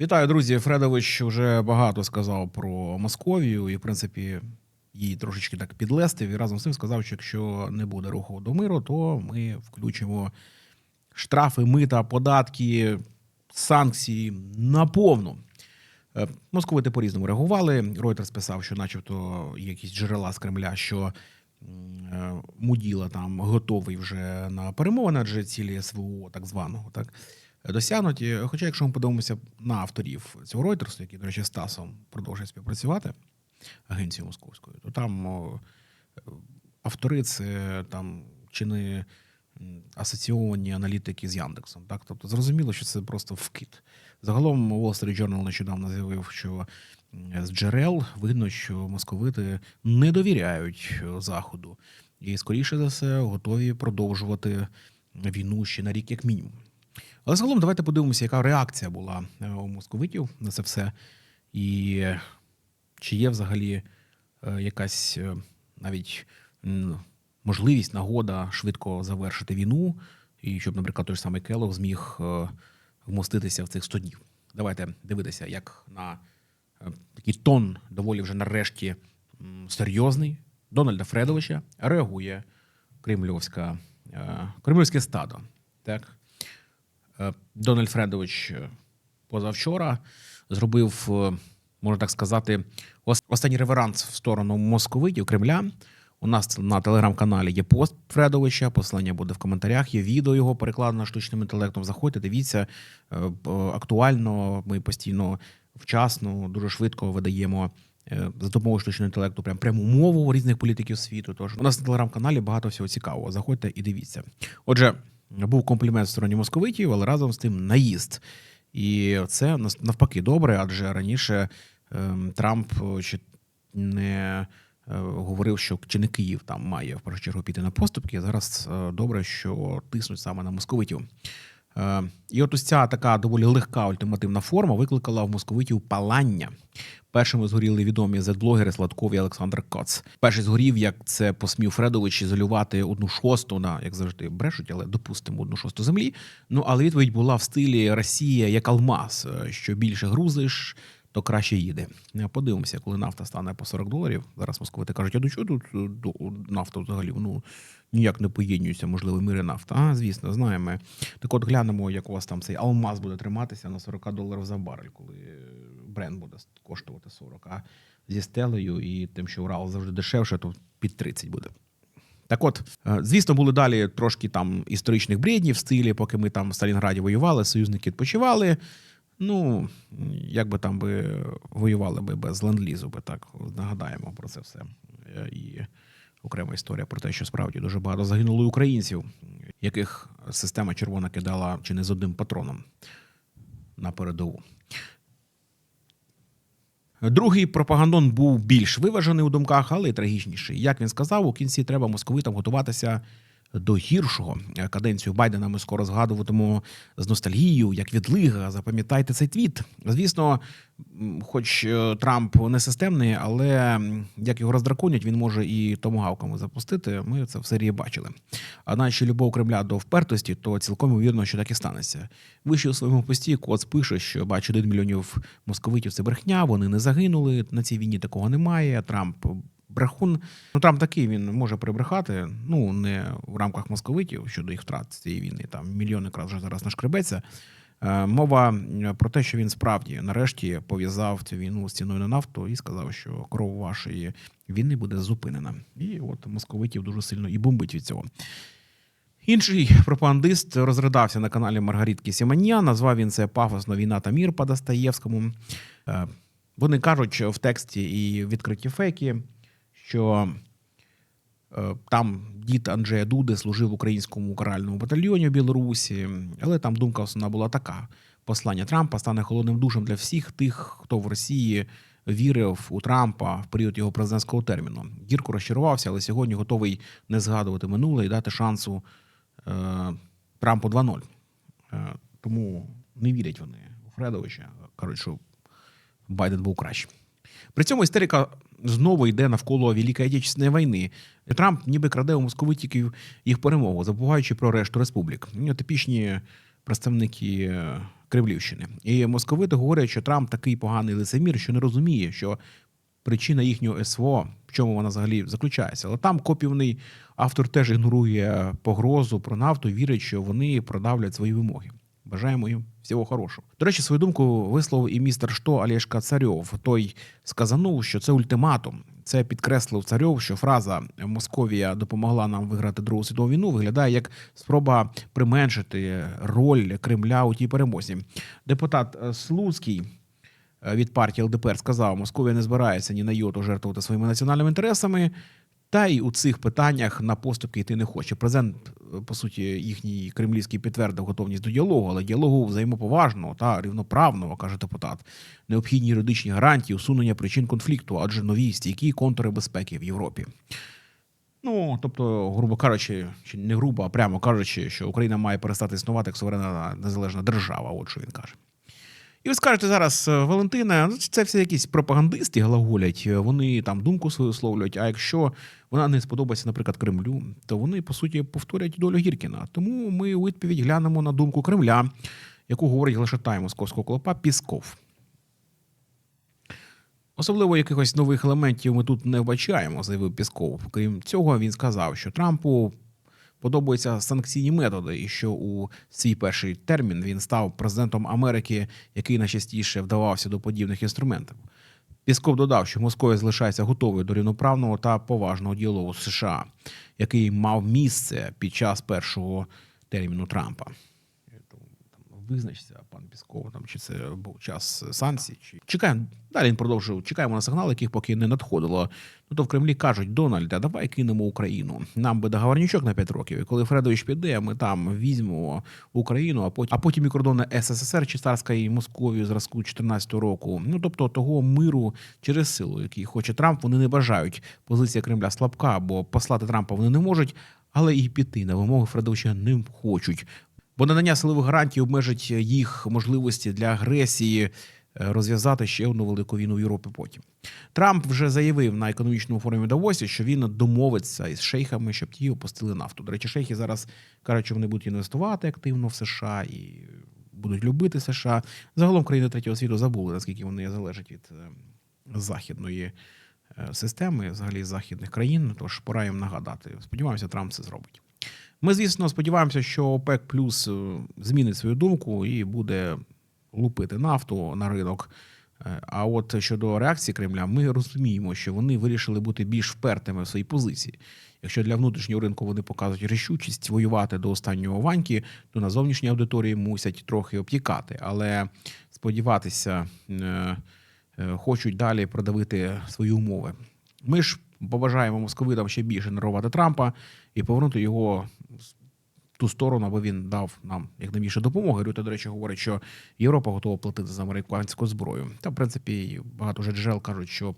Вітаю, друзі. Фредович вже багато сказав про Московію і, в принципі, її трошечки так підлестив. І разом з тим сказав, що якщо не буде руху до миру, то ми включимо штрафи, мита, податки, санкції наповну. Е, Московити по-різному реагували. Reuters писав, що, начебто, якісь джерела з Кремля, що е, Муділа там готовий вже на перемовини, адже цілі СВО, так званого, так досягнуті. Хоча, якщо ми подивимося на авторів цього Reuters, які, до речі, з ТАСом продовжують співпрацювати, агенцією московською, то там автори це там чи не асоційовані аналітики з Яндексом. Так, тобто зрозуміло, що це просто вкид. Загалом Wall Street Journal нещодавно заявив, що з джерел видно, що московити не довіряють заходу, і скоріше за все готові продовжувати війну ще на рік, як мінімум. Але загалом давайте подивимося, яка реакція була е, у московитів на це все, і чи є взагалі е, якась е, навіть можливість, нагода швидко завершити війну, і щоб, наприклад, той ж самий Келог зміг вмоститися в цих 100 днів. Давайте дивитися, як на такий тон доволі вже нарешті серйозний Дональда Фредовича реагує кремльовська, кремльовське стадо. Так? Е, Дональд Фредович е, позавчора зробив, е, можна так сказати, останній реверанс в сторону московитів Кремля. У нас на телеграм-каналі є пост Фредовича, посилання буде в коментарях. Є відео його перекладено штучним інтелектом. Заходьте, дивіться актуально. Ми постійно вчасно, дуже швидко видаємо за допомогою штучного інтелекту прям пряму мову різних політиків світу. Тож у нас на телеграм-каналі багато всього цікавого. Заходьте і дивіться. Отже, був комплімент в стороні московитів, але разом з тим наїзд. І це навпаки добре, адже раніше ем, Трамп е, чи не е, говорив, що чи не Київ там має в першу чергу піти на поступки. Зараз е, добре, що тиснуть саме на московитів. Е, І от ось ця така доволі легка ультимативна форма викликала в московитів палання. Першими згоріли відомі зет-блогери Сладков і Олександр Коц. Перший згорів, як це посмів Фредович ізолювати одну шосту на, як завжди, брешуть, але допустимо одну шосту землі. Ну але відповідь була в стилі Росія як алмаз, е, що більше грузиш, то краще їде. Е, Подивимося, коли нафта стане по 40 доларів. Зараз московити кажуть, а до чого тут е, нафта взагалі? Ну ніяк не поєднується, можливо, мир і нафта. А, звісно, знаємо. Так от глянемо, як у вас там цей алмаз буде триматися на 40 доларів за барель, коли бренд буде коштувати 40. А зі стелею і тим, що Урал завжди дешевше, то під 30 буде. Так от, е, звісно, були далі трошки там історичних бреднів в стилі, поки ми там в Сталінграді воювали, союзники відпочивали. Ну, як би там би воювали би без ленд-лізу, би так нагадаємо про це все. Е, І окрема історія про те, що справді дуже багато загинуло українців, яких система червона кидала чи не з одним патроном на передову. Другий пропагандон був більш виважений у думках, але й трагічніший. Як він сказав, у кінці треба московитам готуватися до гіршого. Каденцію Байдена ми скоро згадуватимемо з ностальгією, як відлига. Запам'ятайте цей твіт. Звісно, хоч е, Трамп не системний, але як його роздраконять, він може і томогавками запустити. Ми це в серії бачили. А наче любов Кремля до впертості, то цілком ймовірно, що так і станеться. Вище у своєму пості Коц пише, що бачить 1 мільйонів московитів це брехня, вони не загинули. На цій війні такого немає. Трамп брехун. Ну Трамп такий він може прибрехати. Ну не в рамках московитів щодо їх втрат цієї війни. Там мільйони якраз вже зараз нашкребеться. Е, Мова про те, що він справді нарешті пов'язав цю війну з ціною на нафту і сказав, що кров вашої війни буде зупинена. І от московитів дуже сильно і бомбить від цього. Інший пропагандист розридався на каналі Маргаритки Сіманья. Назвав він це пафосно війна та мір по Достоєвському. Е, Вони кажуть що в тексті і відкриті фейки, що е, там дід Анджея Дуди служив в українському каральному батальйоні в Білорусі, але там думка основна була така: послання Трампа стане холодним душем для всіх тих, хто в Росії вірив у Трампа в період його президентського терміну. Гірко розчарувався, але сьогодні готовий не згадувати минуле і дати шансу е, Трампу 2-0. Е, тому не вірять вони у Фредовича. Що Байден був кращим. При цьому істерика знову йде навколо Великої Отечественної війни. Трамп ніби краде у московитів їх перемогу, забуваючи про решту республік. Ну, Типічні представники е, Кремлівщини. І московити говорять, що Трамп такий поганий лицемір, що не розуміє, що причина їхнього СВО, в чому вона взагалі заключається. Але там копівний автор теж ігнорує погрозу про нафту, вірить, що вони продавлять свої вимоги. Бажаємо їм всього хорошого. До речі, свою думку висловив і містер Што Олешка Царьов. Той сказанув, що це ультиматум. Це підкреслив Царьов, що фраза Московія допомогла нам виграти Другу світову війну виглядає як спроба применшити роль Кремля у тій перемозі. Депутат е, Слуцький е, від партії ЛДПР сказав, Московія не збирається ні на йоту жертвувати своїми національними інтересами. Та й у цих питаннях на поступки йти не хоче. Президент, е, по суті, їхній кремлівський підтвердив готовність до діалогу, але діалогу взаємоповажного та рівноправного, каже депутат. Необхідні юридичні гарантії усунення причин конфлікту, адже нові стійкі контури безпеки в Європі. Ну, тобто, грубо кажучи, чи не грубо, а прямо кажучи, що Україна має перестати існувати як суверенна незалежна держава. От що він каже. І ви скажете зараз, е, Валентина, ну це все якісь пропагандисти глаголять, е, вони там думку свою висловлюють. А якщо вона не сподобається, наприклад, Кремлю, то вони по суті повторять долю Гіркіна. Тому ми у відповідь глянемо на думку Кремля, яку говорить глашатай московського клопа Пісков. Особливо якихось нових елементів ми тут не вбачаємо, заявив Пісков. Крім цього, він сказав, що Трампу подобаються санкційні методи, і що у свій перший термін він став президентом Америки, який найчастіше вдавався до подібних інструментів. Пісков додав, що Московія залишається готовою до рівноправного та поважного діалогу з США, який мав місце під час першого терміну Трампа. Визначиться пан Пісков, там чи це був час санкцій, чи чекаємо. Далі він продовжив. Чекаємо на сигнал, яких поки не надходило. Ну то в Кремлі кажуть: Дональд, а давай кинемо Україну. Нам би договорничок на 5 років. І коли Фредович піде, ми там візьмемо Україну, а потім а потім і кордони СССР чи царської Московії зразку 14 року. Ну тобто того миру через силу, який хоче Трамп, вони не бажають. Позиція Кремля слабка, бо послати Трампа вони не можуть, але і піти на вимоги Фредовича не хочуть. Бо надання силових гарантій обмежить їх можливості для агресії е, розв'язати ще одну велику війну в Європі. Потім Трамп вже заявив на економічному форумі Давосі, що він домовиться із шейхами, щоб ті опустили нафту. До речі, шейхи зараз кажуть, що вони будуть інвестувати активно в США і будуть любити США. Загалом країни третього світу забули, наскільки вони залежать від е, західної е, системи, взагалі західних країн. Тож пора їм нагадати. Сподіваємося, Трамп це зробить. Ми, звісно, сподіваємося, що ОПЕК плюс е, змінить свою думку і буде лупити нафту на ринок. Е, А от щодо реакції Кремля, ми розуміємо, що вони вирішили бути більш впертими в своїй позиції. Якщо для внутрішнього ринку вони показують рішучість воювати до останнього ваньки, то на зовнішній аудиторії мусять трохи обтікати. Але сподіватися, е, хочуть далі продавити свої умови. Ми ж побажаємо московитам ще більше нервувати Трампа і повернути його ту сторону, аби він дав нам як найбільше допомоги. Рюта, до речі, говорить, що Європа готова платити за американську зброю. Та, в принципі, багато вже джерел кажуть, що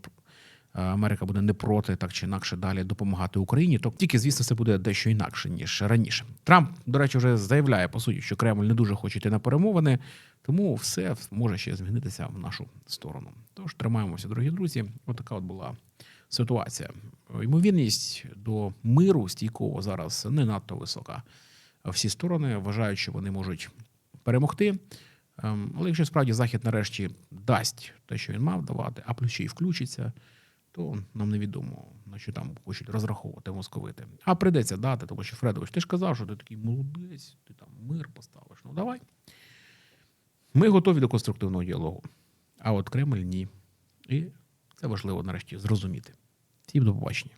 е, Америка буде не проти так чи інакше далі допомагати Україні. То тільки, звісно, це буде дещо інакше ніж раніше. Трамп, до речі, вже заявляє по суті, що Кремль не дуже хоче йти на перемовини, тому все може ще змінитися в нашу сторону. Тож тримаємося, дорогі друзі. Отака от була ситуація. Ймовірність до миру стійкого зараз не надто висока. Всі сторони вважають, що вони можуть перемогти. Ем, Але якщо справді Захід нарешті дасть те, що він мав давати, а плюс ще й включиться, то нам невідомо, на що там хочуть розраховувати московити. А прийдеться дати, тому що Фредович, ти ж казав, що ти такий молодець, ти там мир поставиш. Ну давай. Ми готові до конструктивного діалогу. А от Кремль ні. І це важливо нарешті зрозуміти. Всім до побачення.